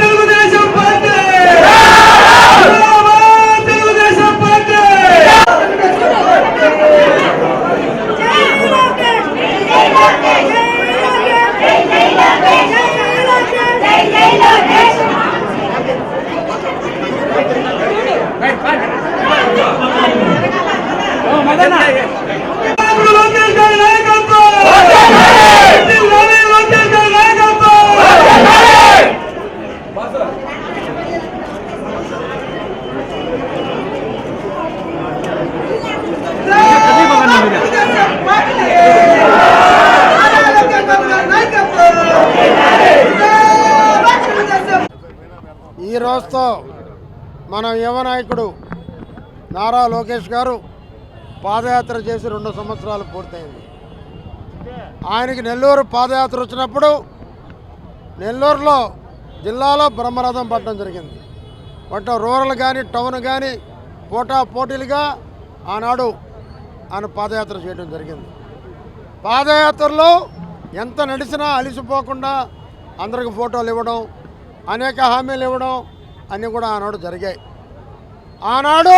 Telugu Desam party Telugu Desam party Lokesh garu నాయకత్వం జిల్లాలో లోకేష్ గారి నాయకత్వం ఈ రోజుతో మన యువ నాయకుడు నారా లోకేష్ గారు పాదయాత్ర చేసి రెండు సంవత్సరాలు పూర్తయింది. ఆయనకి నెల్లూరు పాదయాత్ర వచ్చినప్పుడు నెల్లూరులో జిల్లాలో బ్రహ్మరథం పట్టడం జరిగింది. బట్ రూరల్ కానీ టౌన్ కానీ పోటా పోటీలుగా ఆనాడు ఆయన పాదయాత్ర చేయడం జరిగింది. పాదయాత్రలో ఎంత నడిచినా అలిసిపోకుండా అందరికి ఫోటోలు ఇవ్వడం అనేక హామీలు ఇవ్వడం అన్నీ కూడా ఆనాడు జరిగాయి. ఆనాడు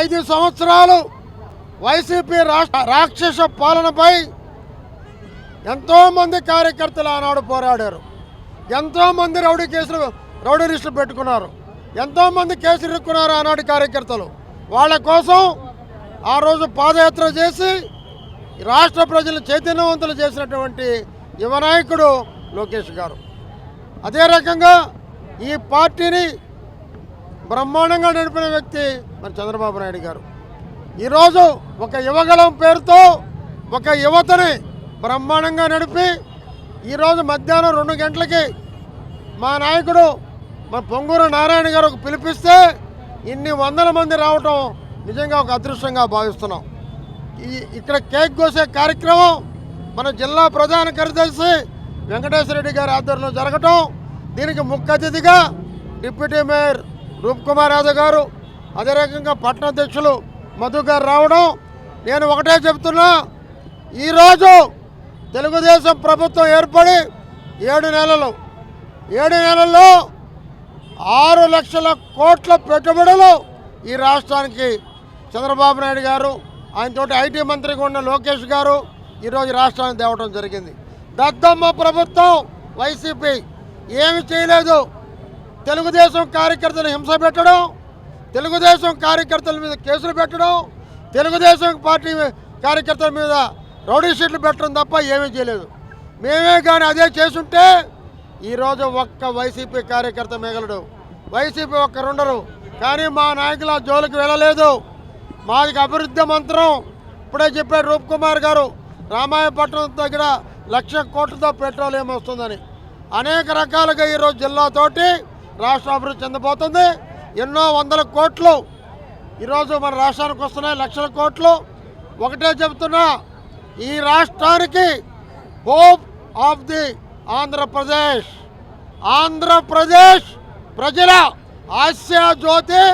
ఐదు సంవత్సరాలు వైసీపీ రాష్ట్ర రాక్షస పాలనపై ఎంతోమంది కార్యకర్తలు ఆనాడు పోరాడారు. ఎంతోమంది రౌడీ కేసులు రౌడీ లిస్టులు పెట్టుకున్నారు. ఎంతోమంది కేసులు ఇరుక్కున్నారు ఆనాడు కార్యకర్తలు. వాళ్ళ కోసం ఆ రోజు పాదయాత్ర చేసి రాష్ట్ర ప్రజలు చైతన్యవంతులు చేసినటువంటి యువ నాయకుడు లోకేష్ గారు. అదే రకంగా ఈ పార్టీని బ్రహ్మాండంగా నడిపిన వ్యక్తి మన చంద్రబాబు నాయుడు గారు. ఈరోజు ఒక యువగలం పేరుతో ఒక యువతని బ్రహ్మాండంగా నడిపి ఈరోజు మధ్యాహ్నం రెండు గంటలకి మా నాయకుడు మా పొంగూరు నారాయణ గారు ఒక పిలిపిస్తే ఇన్ని వందల మంది రావటం నిజంగా ఒక అదృష్టంగా భావిస్తున్నాం. ఈ ఇక్కడ కేక్ కోసే కార్యక్రమం మన జిల్లా ప్రధాన కార్యదర్శి వెంకటేశ్వర రెడ్డి గారి ఆధ్వర్యంలో జరగటం. దీనికి ముఖ్య అతిథిగా డిప్యూటీ మేయర్ రూప్ కుమార్ యాదవ్ గారు అదే రకంగా పట్టణ అధ్యక్షులు మధు గారు రావడం నేను ఒకటే చెప్తున్నా. ఈరోజు తెలుగుదేశం ప్రభుత్వం ఏర్పడి ఏడు నెలలు. ఏడు నెలల్లో ఆరు లక్షల కోట్ల పెట్టుబడులు ఈ రాష్ట్రానికి చంద్రబాబు నాయుడు గారు ఆయనతోటి ఐటీ మంత్రిగా ఉన్న లోకేష్ గారు ఈరోజు రాష్ట్రానికి తేవడం జరిగింది. దద్దమ్మ ప్రభుత్వం వైసీపీ ఏమి చేయలేదు. తెలుగుదేశం కార్యకర్తలు హింస పెట్టడం తెలుగుదేశం కార్యకర్తల మీద కేసులు పెట్టడం తెలుగుదేశం పార్టీ కార్యకర్తల మీద రౌడీ షీట్లు పెట్టడం తప్ప ఏమీ చేయలేదు. మేమే కానీ అదే చేసుంటే ఈరోజు ఒక్క వైసీపీ కార్యకర్త మిగలడు. వైసీపీ ఒక్కరుండరు కానీ మా నాయకులు ఆ జోలికి వెళ్ళలేదు. మాది అభివృద్ధి మంత్రం. ఇప్పుడే చెప్పాడు రూప్ కుమార్ గారు రామాయపట్నం దగ్గర లక్ష కోట్లతో పెట్రోలియం వస్తుందని అనేక రకాలుగా ఈరోజు జిల్లాతోటి రాష్ట్ర అభివృద్ధి చెందబోతుంది. ఎన్నో వందల కోట్లు ఈరోజు మన రాష్ట్రానికి వస్తున్నాయి లక్షల కోట్లు. ఒకటే చెబుతున్నా ఈ రాష్ట్రానికి hope of the Andhra Pradesh. Andhra Pradesh ప్రజల ఆశా జ్యోతి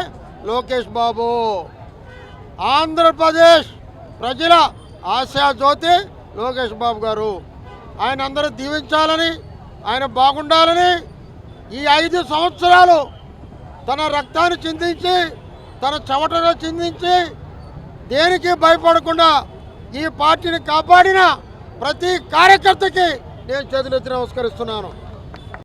లోకేష్ బాబు. ఆంధ్రప్రదేశ్ ప్రజల ఆశా జ్యోతి లోకేష్ బాబు గారు. ఆయన అందరూ దీవించాలని ఆయన బాగుండాలని ఈ ఐదు సంవత్సరాలు తన రక్తాన్ని చిందించి తన చెమటను చిందించి దేనికి భయపడకుండా ఈ పార్టీని కాపాడిన ప్రతి కార్యకర్తకి నేను చేతులెత్తి నమస్కరిస్తున్నాను.